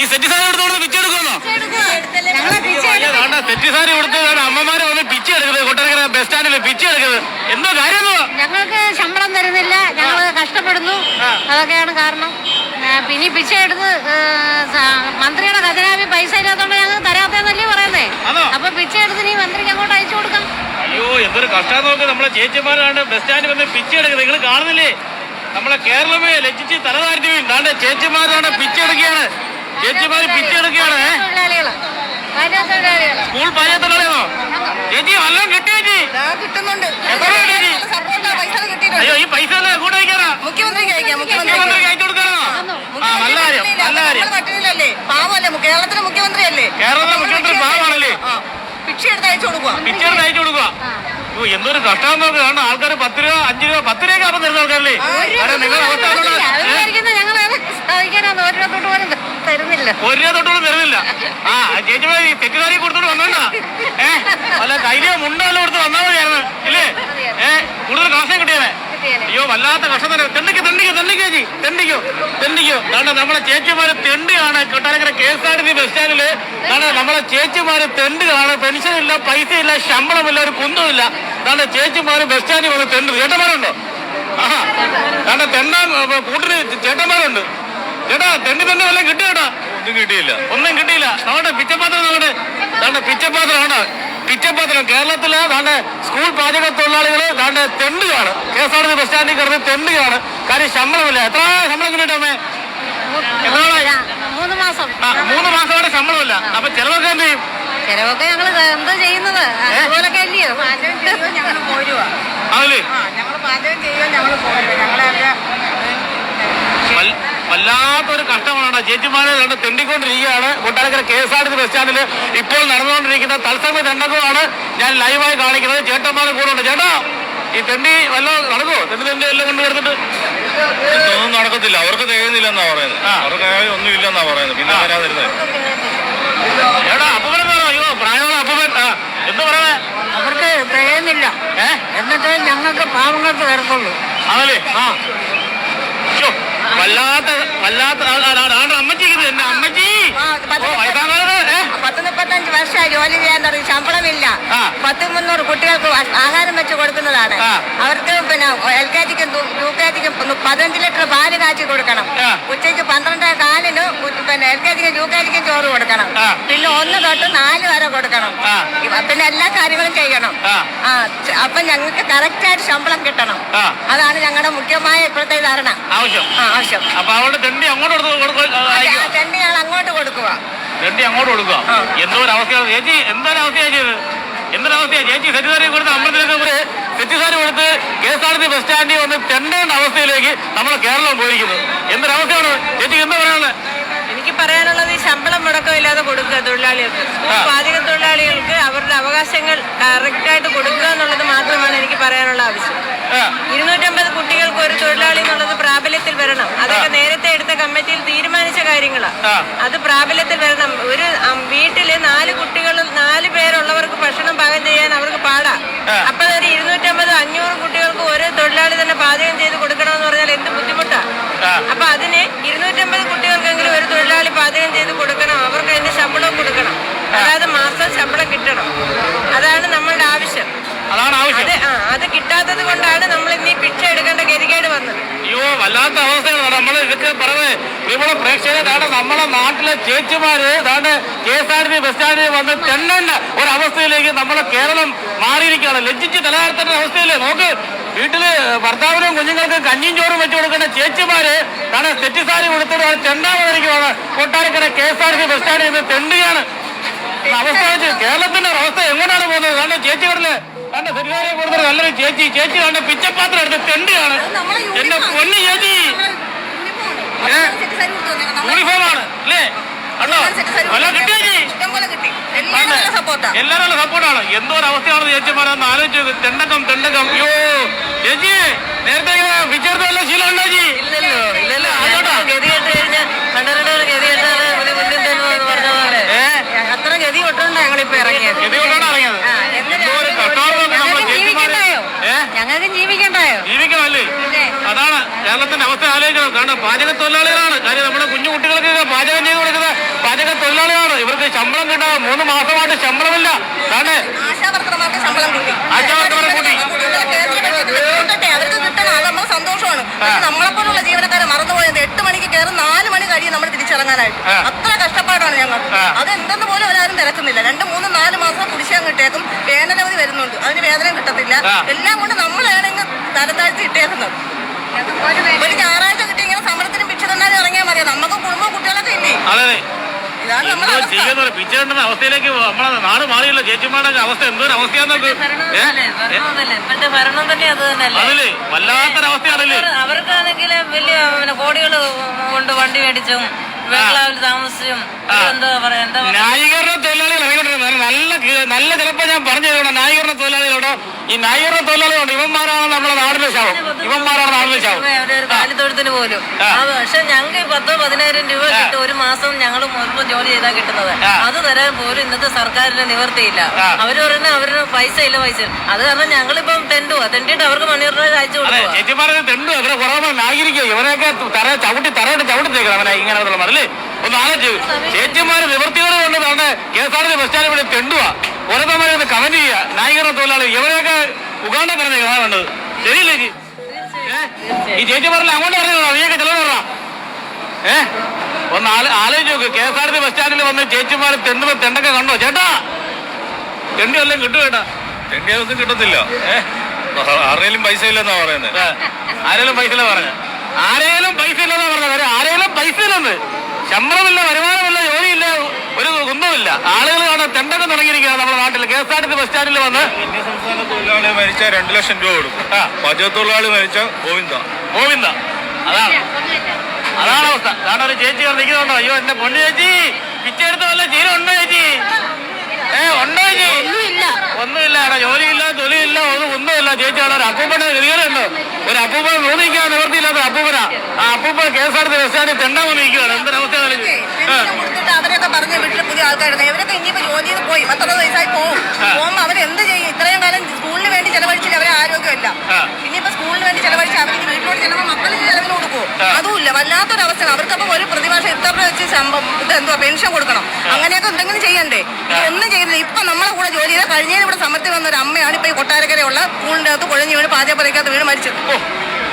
ഈ സെറ്റ് സാരി എടുത്തോണ്ട് പിച്ച എടുക്കുന്നോ ഞങ്ങളെ പിച്ച അയ്യോ സെറ്റ് സാരി കൊടുത്തതാണ് അമ്മമാരെ വന്ന് പിച്ച എടുക്കുന്നത് കൊട്ടാരക്കര ബസ് സ്റ്റാൻഡിൽ പിച്ച എടുക്കുന്നത്. എന്തോ കാര്യം ഞങ്ങൾക്ക് ശമ്പളം തരുന്നില്ല. ഞങ്ങൾ കഷ്ടപ്പെടുന്നു. അതൊക്കെയാണ് കാരണം. പിന്നെ പിച്ച എടുത്ത് മന്ത്രിയുടെ ഖജനാവി പൈസ ഇല്ലാത്തോണ്ട് ഞങ്ങൾ തരാത്തല്ലേ പറയുന്നേ? അപ്പൊ പിച്ച എടുത്ത് നീ മന്ത്രിക്ക് അങ്ങോട്ട് അയച്ചു കൊടുക്കാം. അയ്യോ എന്തൊരു കഷ്ടം നോക്ക്. നമ്മളെ ചേച്ചിമാരാണ് ബസ് സ്റ്റാൻഡിൽ വന്ന് പിച്ച എടുക്കുന്നത്. നിങ്ങൾ കാണുന്നില്ലേ? നമ്മളെ കേരളമേ ലജ്ജിച്ച് തലതാഴ്ത്തി താണ്ടെ ചേച്ചിമാരാണ് പിച്ച എടുക്കുകയാണ്. ചേച്ചിമാര് സ്കൂൾ ചേച്ചി വല്ലതും ചേച്ചി? കിട്ടുന്നുണ്ട്. അയ്യോ ഈ പൈസ കൂടെ അയക്കാനാ? മുഖ്യമന്ത്രിക്ക് അയക്കാം മുഖ്യമന്ത്രിക്ക് അയച്ചു കൊടുക്കാനോ? ആ നല്ല കാര്യം നല്ല കാര്യം. പട്ടിണിയിലല്ലേ പാവല്ലേ കേരളത്തിലെ മുഖ്യമന്ത്രിയല്ലേ? കേരളത്തിലെ മുഖ്യമന്ത്രി പാവമാണല്ലേ? ഭിക്ഷ എടുത്ത് അയച്ചു കൊടുക്കുക അയച്ചു കൊടുക്കുക ഓ എന്തൊരു കഷ്ടം നോക്ക് കാരണം ആൾക്കാർ പത്ത് രൂപ അഞ്ചു രൂപ പത്ത് രൂപ അപ്പം തരുന്ന ആൾക്കാരല്ലേ? കാരണം നിങ്ങളുടെ അവസ്ഥ ഒരു രൂപ തൊട്ടോളം തരുന്നില്ല ആ ചേച്ചിമാർ ഈ തെറ്റുകാരി കൊടുത്തോണ്ട് വന്നോണ്ടാ. ഏ അല്ല കയ്യിലെ മുണ്ടോ കൊടുത്ത് വന്നാ മതിയായിരുന്നു. ഇല്ലേ? ഏ കൂടുതൽ കാശം കിട്ടിയാലേ അയ്യോ വല്ലാത്ത കഷ്ടം തന്നെ. തെണ്ടിക്കോ തെണ്ടിക്കോ തെണ്ടിക്കോ ചേച്ചി. തെണ്ടിക്കോ തെണ്ടിക്കോ. കാരണം നമ്മളെ ചേച്ചിമാര് തെണ്ടിയാണ് Kottarakkara K S R T C bus സ്റ്റാൻഡിൽ. കാരണം നമ്മളെ ചേച്ചിമാര് തെണ്ടുകളാണ്. പെൻഷൻ ഇല്ല പൈസ ഇല്ല ശമ്പളമില്ല ഒരു കുന്തമില്ല കാരണം ചേച്ചിമാര് ബസ് സ്റ്റാൻഡിൽ വന്ന് തെണ്ട്. ചേട്ടന്മാരുണ്ടോ? ആ കാരണം തെണ്ടാൻ കൂട്ടിന് ചേട്ടന്മാരുണ്ട്. ചേട്ടാ തെണ്ടി തന്നെ വല്ലതും ചേട്ടാ. ഒന്നും കിട്ടിയില്ല. ഒന്നും കിട്ടിയില്ല. നമ്മുടെ പിച്ചപാത്രം നമ്മുടെ നമ്മുടെ പിച്ചപാത്രമാണ് പിച്ചപാത്രം കേരളത്തിലെ നമ്മുടെ സ്കൂൾ പാചക തൊഴിലാളികൾ നമ്മുടെ തെണ്ടുകയാണ് K S R T bus സ്റ്റാൻഡിൽ കിടന്ന് തെണ്ടുകയാണ് കാര്യം ശമ്പളമില്ല. എത്ര ശമ്പളം നാളായി? മൂന്ന് മാസം. മൂന്ന് മാസമായിട്ട് ശമ്പളമില്ല. അപ്പൊ ചെലവൊക്കെ എന്ത് ചെയ്യും? ചെലവൊക്കെ ഞങ്ങൾ എന്താ ചെയ്യുന്നത്? അതുപോലൊക്കെ അല്ലയോ? ഞങ്ങൾ ആ ഞങ്ങൾ പാചകം ചെയ്യുക ഞങ്ങൾ പോരുക ഞങ്ങളെ വല്ലാത്തൊരു കഷ്ടമാണ്. ചേച്ചിമാരെ രണ്ട് തെണ്ടിക്കൊണ്ടിരിക്കുകയാണ്. Kottarakkara K S R T C bus സ്റ്റാൻഡിൽ ഇപ്പോൾ നടന്നുകൊണ്ടിരിക്കുന്ന തത്സമയ തെണ്ടകമാണ് ഞാൻ ലൈവായി കാണിക്കുന്നത്. ചേട്ടന്മാരെ കൂടെ ഉണ്ട്. ചേട്ടാ ഈ തെണ്ടി വല്ല നടക്കുമോ തെണ്ടി തെണ്ടി എല്ലാം കൊണ്ട് കൊടുത്തിട്ട് ഒന്നും നടക്കത്തില്ല. അവർക്ക് തികയുന്നില്ലെന്നാ പറയുന്നത്. അവർക്ക് ഒന്നും ഇല്ലെന്നാ പറയുന്നത്. പിന്നെ. വരാതിരുന്നത് ചേട്ടാ അപ്പുറം അയ്യോ പ്രായമുള്ള അപ്പുറം എന്ത് പറയുന്നത് അവർക്ക് തികയുന്നില്ല. ഏഹ് എന്നിട്ട് ഞങ്ങൾക്ക് പാവങ്ങൾക്ക് വരത്തുള്ളൂ. അതല്ലേ? ആ. വല്ലാത്ത വല്ലാത്ത ആ, ആ, ആ, ആ, അമ്മച്ചി ഇത് എന്റെ അമ്മച്ചി. പത്ത് മുപ്പത്തഞ്ച് വർഷമായി ജോലി ചെയ്യാൻ തുടങ്ങി. ശമ്പളമില്ല. പത്ത് മുന്നൂറ് കുട്ടികൾക്ക് ആഹാരം വെച്ച് കൊടുക്കുന്നതാണ്. അവർക്ക് പിന്നെ എൽ കെ ജിക്കും യു കെ ജിക്കും പതിനഞ്ച് ലിറ്റർ പാൽ കാച്ചി കൊടുക്കണം. ഉച്ചയ്ക്ക് പന്ത്രണ്ട് പിന്നെ എൽ കെ ജിക്കും യു കെ ജിക്കും ചോറ് കൊടുക്കണം. പിന്നെ ഒന്ന് തൊട്ട് നാല് വരെ കൊടുക്കണം. പിന്നെ എല്ലാ കാര്യങ്ങളും ചെയ്യണം. ആ. അപ്പൊ ഞങ്ങൾക്ക് കറക്റ്റായിട്ട് ശമ്പളം കിട്ടണം. അതാണ് ഞങ്ങളുടെ മുഖ്യമായ ഇപ്പോഴത്തെ ധാരണ. ആവശ്യം. ആവശ്യം. അപ്പൊ അവളുടെ തെണ്ടി അങ്ങോട്ട് തെണ്ടി ഞങ്ങൾ അങ്ങോട്ട് കൊടുക്കുക. രണ്ടി അങ്ങോട്ട് കൊടുക്കുക. എന്തോ ഒരു അവസ്ഥയാണ് ചേച്ചി എന്തൊരു അവസ്ഥയാണ് ചെയ്തത് എന്തൊരു അവസ്ഥയാണ് ചേച്ചി സെറ്റിസാരി കൊടുത്ത് അമ്പലത്തിലൊക്കെ സെറ്റുസാരി കൊടുത്ത് K S R T bus സ്റ്റാൻഡിൽ വന്ന് തെണ്ടേണ്ട അവസ്ഥയിലേക്ക് നമ്മൾ കേരളം പോയിരിക്കുന്നത് എന്തൊരവസ്ഥയാണ്? ചേച്ചി എന്താ പറയാനുള്ളത്? എനിക്ക് പറയാനുള്ളത് ഈ ശമ്പളം മുടക്കമില്ലാതെ കൊടുക്കുക തൊഴിലാളികൾക്ക്. പാചക തൊഴിലാളികൾക്ക് അവരുടെ അവകാശങ്ങൾ കറക്റ്റായിട്ട് കൊടുക്കുക എന്നുള്ളത് മാത്രമാണ് എനിക്ക് പറയാനുള്ള ആവശ്യം. ഇരുന്നൂറ്റമ്പത് കുട്ടികൾക്ക് ഒരു തൊഴിലാളി എന്നുള്ളത് പ്രാബല്യത്തിൽ വരണം. അതൊക്കെ നേരത്തെ എടുത്ത കമ്മിറ്റിയിൽ തീരുമാനിച്ച കാര്യങ്ങളാണ് അത് പ്രാബല്യത്തിൽ വരണം. ഒരു വീട്ടിൽ നാല് കുട്ടികൾ നാല് പേരുള്ളവർക്ക് ഭക്ഷണം പാകം ചെയ്യാൻ അവർക്ക് പാടാ. അപ്പൊ ഒരു ഇരുന്നൂറ്റമ്പത് അഞ്ഞൂറ് കുട്ടികൾക്ക് ഒരു തൊഴിലാളി തന്നെ പാചകം ചെയ്ത് കൊടുക്കണമെന്ന് പറഞ്ഞാൽ എന്ത് ബുദ്ധിമുട്ടാ ആ. അപ്പൊ അതിന് ഇരുന്നൂറ്റമ്പത് കുട്ടികൾക്കെങ്കിലും ഒരു തൊഴിലാളി പാചകം ചെയ്ത് കൊടുക്കണം അവർക്ക് അതിന്റെ ശമ്പളം കൊടുക്കണം അതായത് മാസം ശമ്പളം കിട്ടണം അതാണ് നമ്മളുടെ ആവശ്യം അതാണ് ആവശ്യം അത് ആ അത് കിട്ടാത്തത് കൊണ്ടാണ് നമ്മൾ ഇന്ന് ഈ പിച്ച എടുക്കേണ്ട ഗതികേട് വന്നത് അയ്യോ വല്ലാത്ത അവസ്ഥയാണ് നമ്മൾ പറഞ്ഞത് ഇവിടെ പ്രേക്ഷകരെ താണ്ട് നമ്മളെ നാട്ടിലെ ചേച്ചിമാര് താണ്ട് K S R T bus സ്റ്റാൻഡിൽ വന്ന് തെണ്ണേണ്ട ഒരവസ്ഥയിലേക്ക് നമ്മുടെ കേരളം മാറിയിരിക്കുകയാണ്. ലജ്ജിച്ച് തലകാലത്തിന്റെ അവസ്ഥയില്ലേ നോക്ക് വീട്ടിൽ ഭർത്താവിനും കുഞ്ഞുങ്ങൾക്കും കഞ്ഞിയും ചോറും വെച്ച് കൊടുക്കുന്ന ചേച്ചിമാര് കാരണം തെറ്റിസാരി കൊടുത്തിട്ട് തെണ്ടാമതിരിക്കുവാണ് Kottarakkara K S R T bus സ്റ്റാൻഡിൽ നിന്ന് തെണ്ടുകയാണ്. അവസ്ഥ വെച്ച് കേരളത്തിന്റെ അവസ്ഥ എങ്ങോട്ടാണ് പോകുന്നത്? കാരണം ചേച്ചികളിൽ കണ്ട സെറ്റുകാരെ കൊടുത്തിട്ട് നല്ലൊരു ചേച്ചി. ചേച്ചി കണ്ട പിച്ചപ്പാത്രം എടുത്ത് തെണ്ടുകയാണ്. എന്റെ പൊന്നു ചേച്ചി? യൂണിഫോമാണ് അല്ലേ? എല്ലാവരും നല്ല സപ്പോർട്ടാ സപ്പോർട്ടാണ് എന്തോ ഒരു അവസ്ഥയാണ് ചേച്ചിമാരെന്ന് ആലോചിച്ച്. തെണ്ടക്കം തെണ്ടക്കം. അയ്യോ ചേച്ചി നേരത്തെ വിചാരിച്ച വല്ല ശീലം ഉണ്ടോ കേരളത്തിന്റെ അവസ്ഥ ആലോചിക്കണം കാരണം പാചക തൊഴിലാളികളാണ്. കാര്യം നമ്മുടെ കുഞ്ഞു കുട്ടികൾക്കൊക്കെ പാചകം ചെയ്ത് കൊടുക്കുന്ന പാചക തൊഴിലാളികളാണ്. ഇവർക്ക് ശമ്പളം കിട്ടാൻ മൂന്ന് മാസമായിട്ട് ശമ്പളമില്ല. കാരണം നമ്മളെപ്പോലുള്ള ജീവനക്കാരെ മറന്നുപോയത് എട്ട് മണിക്ക് കയറി നാല് മണി കഴിയും നമ്മൾ തിരിച്ചിറങ്ങാനായിട്ട്. അത്ര കഷ്ടപ്പാടാണ് ഞങ്ങൾ. അത് എന്തെന്ന് പോലും ഒരാരും തിരക്കുന്നില്ല. രണ്ട് മൂന്ന് നാല് മാസം കുടിശ്ശാൻ കിട്ടിയേക്കും. വേനലവധി വരുന്നുണ്ട്. അതിന് വേദന കിട്ടത്തില്ല. എല്ലാം കൊണ്ട് നമ്മളാണെങ്കിൽ തരം താഴ്ത്തി ഇട്ടേക്കുന്നത്. ഒരു ഞായറാഴ്ച കിട്ടി ഇങ്ങനെ സമരത്തിനും ഭിക്ഷ തന്നാലും ഇറങ്ങിയാൽ മതി നമുക്ക് കുടുംബം കുട്ടികളൊക്കെ ഇല്ലേ? അതെ ഇതാണ് നമ്മുടെ അവസ്ഥ. അവസ്ഥയിലേക്ക് നമ്മളെ നാട് മാറിയല്ലോ ചേച്ചിമാരുടെ അവസ്ഥ എന്തൊരു? ഏ? ഇപ്പോഴത്തെ ഭരണം തന്നെ അത് തന്നെയല്ലേ? അതിൽ വല്ലാത്തൊരവസ്ഥയാണല്ലേ? അവർക്കാണെങ്കിൽ വലിയ പിന്നെ കോടികൾ കൊണ്ട് വണ്ടി മേടിച്ചും ന്യായീകരണ തൊഴിലാളികൾ ഇറങ്ങിക്കൊണ്ടിരുന്നത് നല്ല നല്ല ചിലപ്പോ ഞാൻ പറഞ്ഞു തരുന്നത് ന്യായീകരണ തൊഴിലാളികളോട് ഈ ന്യായീകരണ തൊഴിലാളികളുണ്ട് ഇവന്മാരാണ് നമ്മളെ നാടിന്റെ ശവം. ഇവന്മാരാണ് നാടിന്റെ ശവം. കാലിത്തൊഴുത്തിന് പോലും. പക്ഷെ ഞങ്ങൾക്ക് പത്തോ പതിനായിരം രൂപ കിട്ടും. ഒരു മാസം ഞങ്ങൾ മുൻപ് ജോലി ചെയ്താൽ കിട്ടുന്നത്. അത് തരാൻ പോലും ഇന്നത്തെ സർക്കാരിന് നിവർത്തിയില്ല. അവർ അവർ പറയുന്നത് അവരുടെ പൈസ ഇല്ല പൈസ അത് കാരണം ഞങ്ങളിപ്പം തെണ്ടുവാ. തെണ്ടിട്ട് അവർക്ക് മണിയൂർ അയച്ചു കൊടുക്കും അവരെ കുറവ് ഇവരൊക്കെ ഇവരെയൊക്കെ തറ ചവിട്ടി തറയിട്ട് ചവിട്ടിത്തേക്കണം അവനെ ഇങ്ങനെ അല്ലേ ഒന്ന് ആലോചിച്ചു. ചേച്ചിമാര് നിവൃത്തിയോടെ കൊണ്ട് വേണ്ട K S R T bus stand ഇവിടെ തെണ്ടുക ഒന്ന് കമന്റ് ചെയ്യുക. നായികരുടെ തൊഴിലാളി ഇവരെയൊക്കെ ഉഗാണ്ട പറഞ്ഞേക്കാ വേണ്ടത് ശരിയില്ലേ ചേച്ചി? ഈ ചേച്ചിമാരിൽ അങ്ങോട്ട് പറഞ്ഞോ നീയൊക്കെ ചിലവ് പറഞ്ഞ ഏ? ഒന്ന് ആലോചിച്ച് നോക്ക്. K S R T bus സ്റ്റാൻഡിൽ വന്ന് ചേച്ചിമാര് തെണ്ടുമ്പോ തെണ്ടൊക്കെ കണ്ടോ? ചേട്ടാ! തെണ്ടി വല്ലതും കിട്ടും ചേട്ടാ? തെണ്ടിയൊന്നും കിട്ടത്തില്ല. ഏഹ് ആരുടെയും പൈസ ഇല്ലെന്നാ പറയുന്നത് ആരെങ്കിലും ആരേലും പൈസ ഇല്ല പറഞ്ഞ. ആരെങ്കിലും പൈസ ഇല്ലെന്നാ പറഞ്ഞത് ആരെങ്കിലും പൈസ ഇല്ലെന്ന്. ശമ്പളമില്ല വരുമാനമില്ല ജോലിയില്ല ഒരു കുന്തമില്ല ആളുകൾ കാണാൻ തെണ്ടൊക്കെ തുടങ്ങിയിരിക്കുകയാണ് നമ്മുടെ നാട്ടിൽ. K S R T C bus സ്റ്റാൻഡിൽ വന്ന് സംസ്ഥാന തൊഴിലാളി മരിച്ച രണ്ട് ലക്ഷം രൂപ കൊടുക്കും. ആ. പാചക തൊഴിലാളി മരിച്ച ഗോവിന്ദ. ഗോവിന്ദ. അതാണ് അതാണ് അവസ്ഥ. കാരണം ഒരു ചേച്ചി നിൽക്കുന്നുണ്ടോ? അയ്യോ എന്റെ പൊണ്ണു ചേച്ചി പിച്ചെടുത്ത വല്ല ചീര ഉണ്ടോ ചേച്ചി? ഏ ഉണ്ടോ ചേച്ചി? ഒന്നുമില്ല അവിടെ ജോലിയില്ല തൊലിയില്ല ഒന്നും ഒന്നുമില്ല. ചേച്ചി അവിടെ ഒരു അപ്പൂപ്പന്റെ വിധികളുണ്ട് ഒരു അപ്പൂപ്പൻ മൂന്നിക്കാൻ നിവർത്തിയില്ലാത്ത അപ്പൂപ്പന. ആ അപ്പൂപ്പ K S R T bus സ്റ്റാൻഡിൽ നിൽക്കുകയാണ് എന്തൊരവസ്ഥ അവരൊക്കെ പറഞ്ഞ് വീട്ടിൽ പുതിയ ആൾക്കാരുണ്ട്. ഇവരൊക്കെ ഇനിയിപ്പോ ജോലി ചെയ്ത് പോയി. വയസ്സായി പോകും അവരെന്ത് ചെയ്യും? ഇത്രയും കാലം സ്കൂളിന് വേണ്ടി ചെലവഴിച്ചില്ല. അവരെ ആരോഗ്യമില്ല. ഇനിയിപ്പോ സ്കൂളിന് വേണ്ടി ചെലവഴിച്ച് അവർക്ക് വീട്ടിലോട്ട് ചെലവ് കൊടുക്കുമോ അതുമില്ല. വല്ലാത്തൊരവസ്ഥ. അവർക്കപ്പോ ഒരു പ്രതിമാസം ഇത്ര രൂപ വെച്ച് ശമ്പളം ഇതെന്തോ പെൻഷൻ കൊടുക്കണം. അങ്ങനെയൊക്കെ എന്തെങ്കിലും ചെയ്യണ്ടേ? ഒന്നും ചെയ്യുന്നത് ഇപ്പൊ നമ്മളെ കൂടെ ജോലി ചെയ്ത കഴിഞ്ഞതിന് ഇവിടെ സമരത്തിൽ വന്ന ഒരു അമ്മയാണ് ഇപ്പൊ ഈ കൊട്ടാരക്കരയുള്ള സ്കൂളിന്റെ അകത്ത് കുഴഞ്ഞു വീണ് പാചകപ്പുരയ്ക്കകത്ത് വീണ് മരിച്ചത്.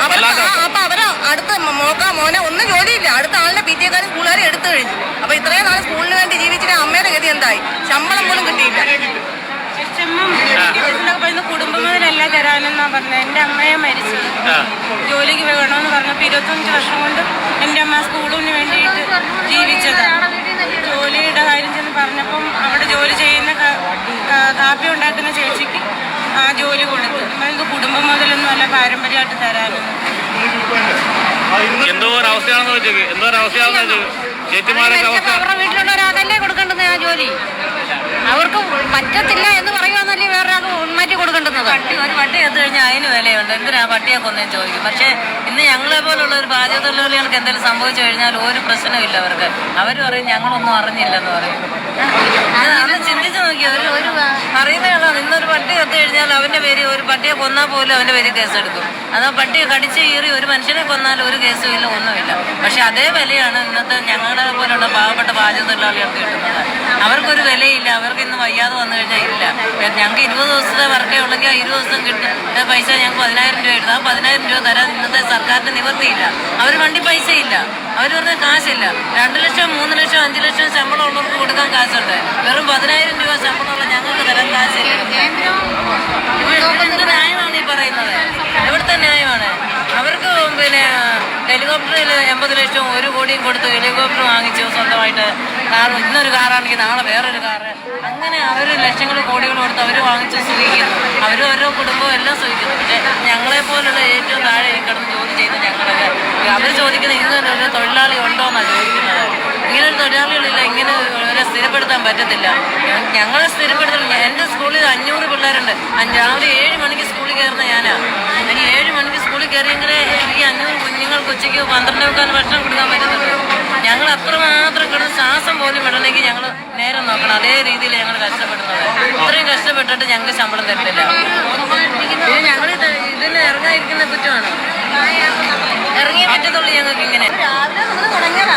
അവർക്ക് അപ്പൊ അവരെ അടുത്ത മോക്ക മോനെ ഒന്നും ജോലിയില്ല. അടുത്ത ആളിനെ പി ടി എക്കാരും സ്കൂളുകാരെ എടുത്തു കഴിഞ്ഞു. അപ്പൊ ഇത്രയും നാൾ സ്കൂളിന് വേണ്ടി ജീവിച്ചിട്ട് അമ്മയുടെ ഗതി എന്തായി? ശമ്പളം പോലും കിട്ടിയില്ല. കുടുംബം കുടുംബങ്ങളിലല്ല തരാനെന്നാ പറഞ്ഞത്. എന്റെ അമ്മയെ മരിച്ചത്. ജോലിക്ക് വേണമെന്ന് പറഞ്ഞപ്പോൾ ഇരുപത്തഞ്ച് വർഷം കൊണ്ട് എന്റെ അമ്മ സ്കൂളിന് വേണ്ടിയിട്ട് ജീവിച്ചതാണ്. ജോലിയുടെ കാര്യം ചെന്ന് പറഞ്ഞപ്പം അവിടെ ജോലി ചെയ്യുന്ന കാപ്പി ഉണ്ടാക്കുന്ന ചേച്ചിക്ക് ആ ജോലി കൊടുത്തു. നമ്മൾക്ക് കുടുംബം മുതലൊന്നും അല്ല പാരമ്പര്യമായിട്ട് തരാനൊന്നും എന്തോ ഒരു അവസ്ഥയാണെന്ന് വെച്ചേക്ക്. എന്തോ ഒരു അവസ്ഥയാണെന്ന് വെച്ചേക്ക്. ചേച്ചിമാരൊക്കെ അവസ്ഥ അവരുടെ കൊടുക്കേണ്ടത് ആ ജോലി? അവർക്ക് പറ്റത്തില്ല എന്ന് പട്ടി ഒരു പട്ടി എത്തു കഴിഞ്ഞാൽ അതിന് വിലയുണ്ട്. എന്തിനാ പട്ടിയെ കൊന്നേന്ന് ചോദിക്കും? പക്ഷേ ഇന്ന് ഞങ്ങളെ പോലുള്ള ഒരു പാചക തൊഴിലാളികൾക്ക് എന്തെങ്കിലും സംഭവിച്ചു കഴിഞ്ഞാൽ ഒരു പ്രശ്നമില്ല അവർക്ക്. അവർ പറയും ഞങ്ങളൊന്നും അറിഞ്ഞില്ലെന്ന് പറയും. അത് ചിന്തിച്ചു നോക്കി ഒരു ഒരു അറിയുന്നയാളോ ഇന്നൊരു പട്ടി കത്ത് കഴിഞ്ഞാൽ അവന്റെ പേര് ഒരു പട്ടിയെ കൊന്നാൽ പോലും അവന്റെ പേര് കേസെടുക്കും. അതാ പട്ടിയെ കടിച്ച് കീറി ഒരു മനുഷ്യനെ കൊന്നാൽ ഒരു കേസും ഇല്ല ഒന്നുമില്ല. പക്ഷെ അതേ വിലയാണ് ഇന്നത്തെ ഞങ്ങളെ പോലുള്ള പാവപ്പെട്ട പാചക തൊഴിലാളികൾക്ക് കിട്ടുന്നത്. അവർക്കൊരു വിലയില്ല അവർക്ക് ഇന്ന് വയ്യാതെ വന്നു കഴിഞ്ഞാൽ ഇല്ല. ഞങ്ങൾക്ക് ഇരുപത് ദിവസത്തെ വർക്കേ ഉള്ളെങ്കിൽ ആ ഇരുപത് ദിവസം കിട്ടുന്ന പൈസ ഞങ്ങൾക്ക് പതിനായിരം രൂപ എടുത്താൽ പതിനായിരം രൂപ തരാൻ ഇന്നത്തെ സർക്കാരിന് നിവർത്തിയില്ല അവർ വണ്ടി പൈസയില്ല. അവർ പറഞ്ഞ കാശില്ല. രണ്ട് ലക്ഷം മൂന്ന് ലക്ഷം അഞ്ച് ലക്ഷം ശമ്പളം ഉള്ളവർക്ക് കൊടുക്കാൻ കാശുണ്ട്. വെറും പതിനായിരം രൂപ ശമ്പളമുള്ള ഞങ്ങൾക്ക് തരാൻ കാശില്ല. എന്ത് ന്യായമാണ് ഈ പറയുന്നത്. എവിടുത്തെ ന്യായമാണ്. അവർക്ക് പിന്നെ ഹെലികോപ്റ്ററിൽ എൺപത് ലക്ഷം ഒരു കോടിയും കൊടുത്ത് ഹെലികോപ്റ്റർ വാങ്ങിച്ചു സ്വന്തമായിട്ട് കാർ ഇന്നൊരു കാറാണെങ്കിൽ നാളെ വേറൊരു കാറ് അങ്ങനെ അവർ ലക്ഷങ്ങൾ കോടികൾ കൊടുത്ത് അവർ വാങ്ങിച്ച് സുഖിക്കുന്നു അവരും ഓരോ കുടുംബവും എല്ലാം സുഖിക്കുന്നു പക്ഷേ ഞങ്ങളെ പോലുള്ള ഏറ്റവും താഴെ കിടന്ന് ജോലി ചെയ്യുന്ന ഞങ്ങളൊക്കെ അവർ ചോദിക്കുന്ന ഇങ്ങനെ ഒരു തൊഴിലാളി ഉണ്ടോ എന്നാണ് ചോദിക്കുന്നത്. ഇങ്ങനെ തൊഴിലാളികളില്ല ഇങ്ങനെ അവരെ സ്ഥിരപ്പെടുത്താൻ പറ്റത്തില്ല. ഞങ്ങളെ സ്ഥിരപ്പെടുത്തണം. എന്റെ സ്കൂളിൽ അഞ്ഞൂറ് പിള്ളേരുണ്ട്. രാവിലെ ഏഴ് മണിക്ക് സ്കൂളിൽ കയറുന്ന ഞാനാ. എനിക്ക് ഏഴ് മണിക്ക് സ്കൂളിൽ കയറിയെങ്കിലേ ഈ അഞ്ഞൂറ് കുഞ്ഞുങ്ങൾക്ക് ഉച്ചയ്ക്ക് പന്ത്രണ്ട് മുക്കാൽ ഭക്ഷണം കൊടുക്കാൻ പറ്റുന്നുള്ളൂ ഞങ്ങൾ അത്രമാത്രം കിടന്ന് ശ്വാസം പോലും വിടണമെങ്കിൽ ഞങ്ങൾ നേരെ നോക്കണം. അതേ രീതിയിൽ ഞങ്ങൾ കഷ്ടപ്പെടുന്നത്. ഇത്രയും കഷ്ടപ്പെട്ടിട്ട് ഞങ്ങൾ ശമ്പളം തരുന്നില്ല ഞങ്ങൾ ഇതിന് ഇറങ്ങാതിരിക്കുന്ന കുറ്റമാണ്? ഞങ്ങൾക്ക് ഇങ്ങനെ. രാവിലെ നമ്മൾ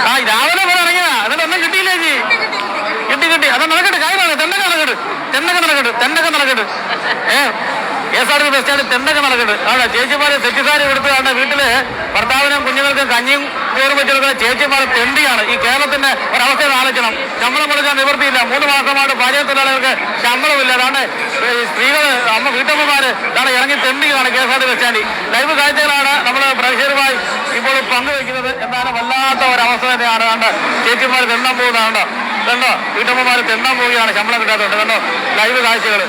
ആ രാവിലെ പോലെ ഇറങ്ങിയതാ. എന്നിട്ട് ഒന്നും കിട്ടിയില്ലേ ചേച്ചി കിട്ടി കിട്ടി അത് നടക്കട്ടെ. കാര്യമാണ് തെണ്ടൊക്കെ നടക്കട്ടെ. തെണ്ടൊക്കെ നടക്കട്ടെ. തെണ്ടൊക്കെ നടക്കട്ടെ. ഏ? S R T bus stand തെണ്ടൊക്കെ നടക്കട്ടെ. അവിടെ ചേച്ചിമാരെ സെറ്റിസാരി എടുത്ത് കണ്ട വീട്ടിൽ ഭർത്താവിനും കുഞ്ഞുങ്ങൾക്കും കഞ്ഞിയും ചോറും വെച്ചെടുക്കുന്ന ചേച്ചിമാരെ തെണ്ടിയാണ്. ഈ കേരളത്തിന്റെ ഒരവസ്ഥയിൽ ആലോചിക്കണം. ശമ്പളം കൊടുക്കാൻ നിവൃത്തിയില്ല. മൂന്ന് മാസമായിട്ട് ഭാര്യ തൊഴിലാളികൾക്ക് ശമ്പളമില്ല. അതാണ് സ്ത്രീകൾ അമ്മ വീട്ടമ്മമാര് ഇതാണ് ഇറങ്ങി തെണ്ടിയതാണ് K S R T bus live കാഴ്ചകളാണ് നമ്മൾ പ്രേക്ഷകരുമായി ഇപ്പോൾ പങ്കുവെക്കുന്നത് എന്താണ് വല്ലാത്ത ഒരവസ്ഥ തന്നെയാണ്. കണ്ട്? ചേച്ചിമാർ തെണ്ടാൻ പോകുന്നതാണ്. കണ്ടോ? വീട്ടമ്മമാർ തെണ്ടാൻ പോവുകയാണ്. ശമ്പളം കിട്ടാത്തതുകൊണ്ട്. കണ്ടോ? ലൈവ് കാഴ്ചകൾ